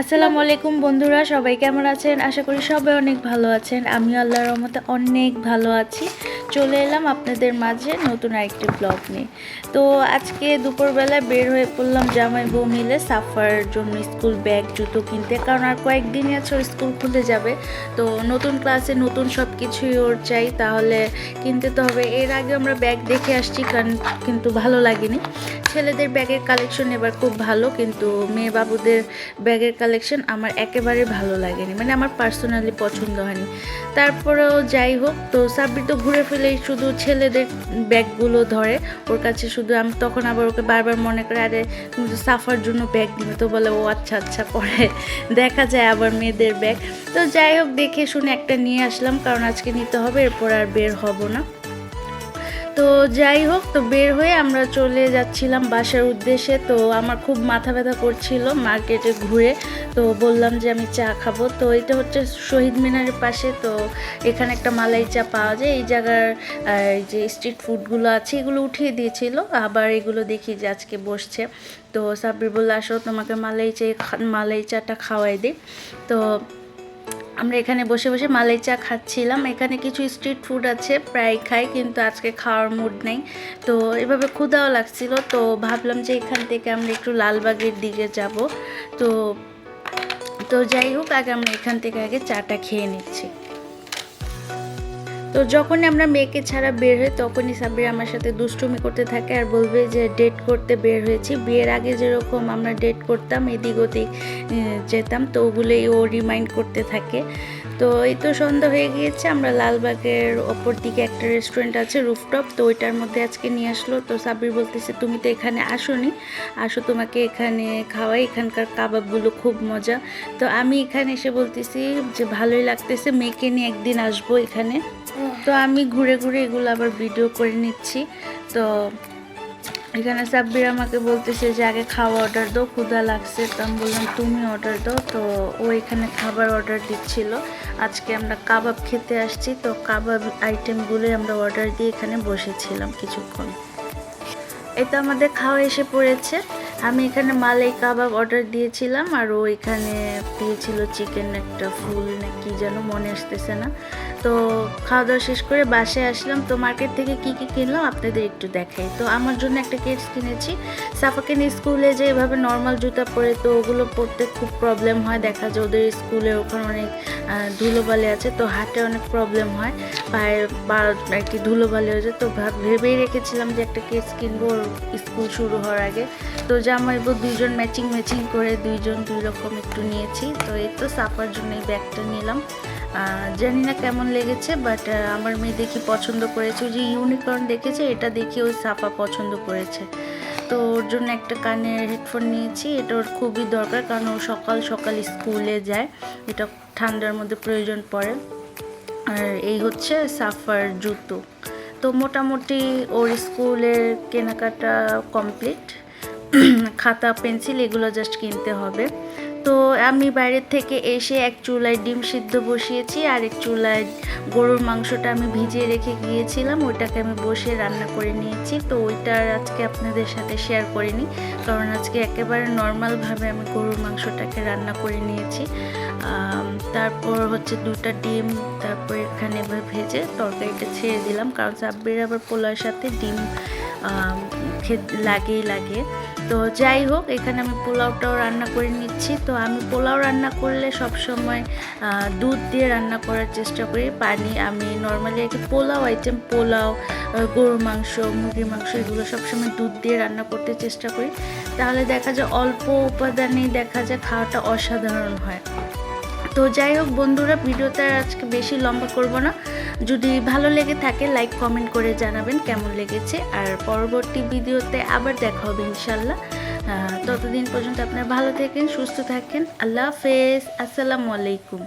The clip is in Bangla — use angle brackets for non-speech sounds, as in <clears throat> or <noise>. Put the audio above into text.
আসসালামু আলাইকুম বন্ধুরা, সবাই কেমন আছেন? আশা করি সবাই অনেক ভালো আছেন। আমি আল্লাহর রহমতে অনেক ভালো আছি। চলে এলাম আপনাদের মাঝে নতুন আরেকটি ব্লগ নিয়ে। তো আজকে দুপুরবেলা বের হয়ে পড়লাম জামাই বউ মিলে সাফার জন্য স্কুল ব্যাগ, জুতো কিনতে। কারণ আর কয়েকদিনই আছে ওর স্কুল খুলে যাবে। তো নতুন ক্লাসে নতুন সব কিছুই ওর চাই, তাহলে কিনতে তো হবে। এর আগে আমরা ব্যাগ দেখে আসছি, কারণ কিন্তু ভালো লাগেনি। ছেলেদের ব্যাগের কালেকশন এবার খুব ভালো, কিন্তু মেয়ে বাবুদের ব্যাগের কালেকশন আমার একেবারে ভালো লাগেনি। মানে আমার পার্সোনালি পছন্দ হয়নি। তারপরেও যাই হোক, তো সাব্বির তো ঘুরে ফেলেই শুধু ছেলেদের ব্যাগগুলো ধরে। ওর কাছে শুধু আমি তখন আবার ওকে বারবার মনে করে, আরে, তুমি তো সাফার জন্য ব্যাগ নিবে তো বলে, ও আচ্ছা আচ্ছা পরে দেখা যায় আবার মেয়েদের ব্যাগ। তো যাই হোক, দেখে শুনে একটা নিয়ে আসলাম। কারণ আজকে নিতে হবে, এরপর আর বের হব না। তো যাই হোক, তো বের হয়ে আমরা চলে যাচ্ছিলাম বাসার উদ্দেশ্যে। তো আমার খুব মাথা ব্যথা করছিল মার্কেটে ঘুরে। তো বললাম যে আমি চা খাব। তো এটা হচ্ছে শহীদ মিনারের পাশে। তো এখানে একটা মালাই চা পাওয়া যায়। এই জায়গার যে স্ট্রিট ফুডগুলো আছে, এগুলো উঠিয়ে দিয়েছিল। আবার এগুলো দেখি যে আজকে বসছে। তো সাব্বির বলল আসো তোমাকে মালাই চা মালাই চাটা খাওয়াই দিই। তো আমরা এখানে বসে বসে মালাই চা খাচ্ছিলাম। এখানে কিছু স্ট্রিট ফুড আছে, প্রায় খাই, কিন্তু আজকে খাওয়ার মুড নেই। তো এভাবে ক্ষুদাও লাগছিল, তো ভাবলাম যে এখান থেকে আমরা একটু লালবাগের দিকে যাব। তো তো যাই হোক, আগে আমরা এখান থেকে আগে চাটা খেয়ে নিচ্ছি। তো যখনই আমরা মেয়েকে ছাড়া বের হই, তখনই সাবির আমার সাথে দুষ্টুমি করতে থাকে আর বলবে যে ডেট করতে বের হয়েছি। বিয়ের আগে যেরকম আমরা ডেট করতাম, এদিক ওদিক যেতাম, তো ওগুলোই ও রিমাইন্ড করতে থাকে। তো এই তো সন্ধ্যা হয়ে গিয়েছে, আমরা লালবাগের ওপর দিকে একটা রেস্টুরেন্ট আছে রুফটপ তো ওইটার মধ্যে আজকে নিয়ে আসলো। তো সাব্বির বলতেছে, তুমি তো এখানে আসোনি। আসো, তোমাকে এখানে খাওয়াই। এখানকার কাবাবগুলো খুব মজা। তো আমি এখানে এসে বলতেছি যে, ভালোই লাগতেছে। মেয়েকে নিয়ে একদিন আসব এখানে। তো আমি ঘুরে ঘুরে এগুলো আবার ভিডিও করে নিচ্ছি। তো এখানে সাব্বির আমাকে বলতেছে যে, আগে খাওয়া অর্ডার দাও, ক্ষুধা লাগছে। তো আমি বললাম, তুমি অর্ডার দাও। তো ও এখানে খাবার অর্ডার দিচ্ছিল। আজকে আমরা কাবাব খেতে আসছি, তো কাবাব আইটেমগুলোই আমরা অর্ডার দিয়ে এখানে বসেছিলাম কিছুক্ষণ। এই তো আমাদের খাওয়া এসে পড়েছে। আমি এখানে মালাই কাবাব অর্ডার দিয়েছিলাম আর ও এখানে দিয়েছিল চিকেন একটা ফুল না কি যেন, মনে আসতেছে না। তো খাওয়া দাওয়া শেষ করে বাসায় আসলাম। তো মার্কেট থেকে কি কি কিনলাম আপনাদের একটু দেখাই। তো আমার জন্য একটা কেটস কিনেছি। সাফাকে নিয়ে স্কুলে যে এভাবে নর্মাল জুতা পরে, তো ওগুলো পরতে খুব প্রবলেম হয়। দেখা যায় ওদের স্কুলে ওখানে অনেক ধুলোবালি আছে, তো হাটে অনেক প্রবলেম হয়। পায়ে পা আর কি ধুলোবালি হয়েছে তো ভাব- ভেবেই রেখেছিলাম যে একটা কেস কিনবো। স্কুল শুরু হওয়ার আগে। তো জামাইবো দুইজন ম্যাচিং ম্যাচিং করে দুইজন দুই রকম একটু নিয়েছি। তো এই তো সাফার জন্য এই ব্যাগটা নিলাম। জানি না কেমন লেগেছে বাট আমার মেয়ে দেখি পছন্দ করেছে। যে ইউনিকর্ন দেখেছে, এটা দেখে ওই সাফা পছন্দ করেছে। তো ওর জন্য একটা কানের হেডফোন নিয়েছি, এটা ওর খুবই দরকার, কারণ ও সকাল সকাল স্কুলে যায়। এটা ঠান্ডার মধ্যে প্রয়োজন পড়ে। আর এই হচ্ছে সাফার জুতো। তো মোটামুটি ওর স্কুলের কেনাকাটা কমপ্লিট <clears throat> খাতা, পেন্সিল এগুলো জাস্ট কিনতে হবে। তো আমি বাইরের থেকে এসে এক চুলায় ডিম সিদ্ধ বসিয়েছি আর এক চুলায় গরুর মাংসটা আমি ভিজিয়ে রেখে গিয়েছিলাম, ওইটাকে আমি বসে রান্না করে নিয়েছি। তো ওইটা আজকে আপনাদের সাথে শেয়ার করিনি, কারণ আজকে একেবারে নর্মালভাবে আমি গরুর মাংসটাকে রান্না করে নিয়েছি। তারপর হচ্ছে দুটা ডিম, তারপর এখানে এবার ভেজে তরকারিটা ছেড়ে দিলাম, কারণ সাব্বির আবার পোলার সাথে ডিম লাগেই লাগে। তো যাই হোক, এখানে আমি পোলাওটাও রান্না করে নিচ্ছি। তো আমি পোলাও রান্না করলে সব সময় দুধ দিয়ে রান্না করার চেষ্টা করি। পানি, আমি নর্মালি আর পোলাও আইটেম পোলাও গরুর মাংস, মুরগির মাংস, এগুলো সবসময় দুধ দিয়ে রান্না করতে চেষ্টা করি। তাহলে দেখা যায় অল্প উপাদানেই দেখা যায় খাওয়াটা অসাধারণ হয়। তো যাই হোক বন্ধুরা, ভিডিওটা আজকে বেশি লম্বা করব না। যদি ভালো লেগে থাকে লাইক কমেন্ট করে জানাবেন কেমন লেগেছে। আর পরবর্তী ভিডিওতে আবার দেখা হবে ইনশাল্লাহ ততদিন পর্যন্ত আপনারা ভালো থাকেন, সুস্থ থাকেন। আল্লাহ হাফেজ। আসসালামু আলাইকুম।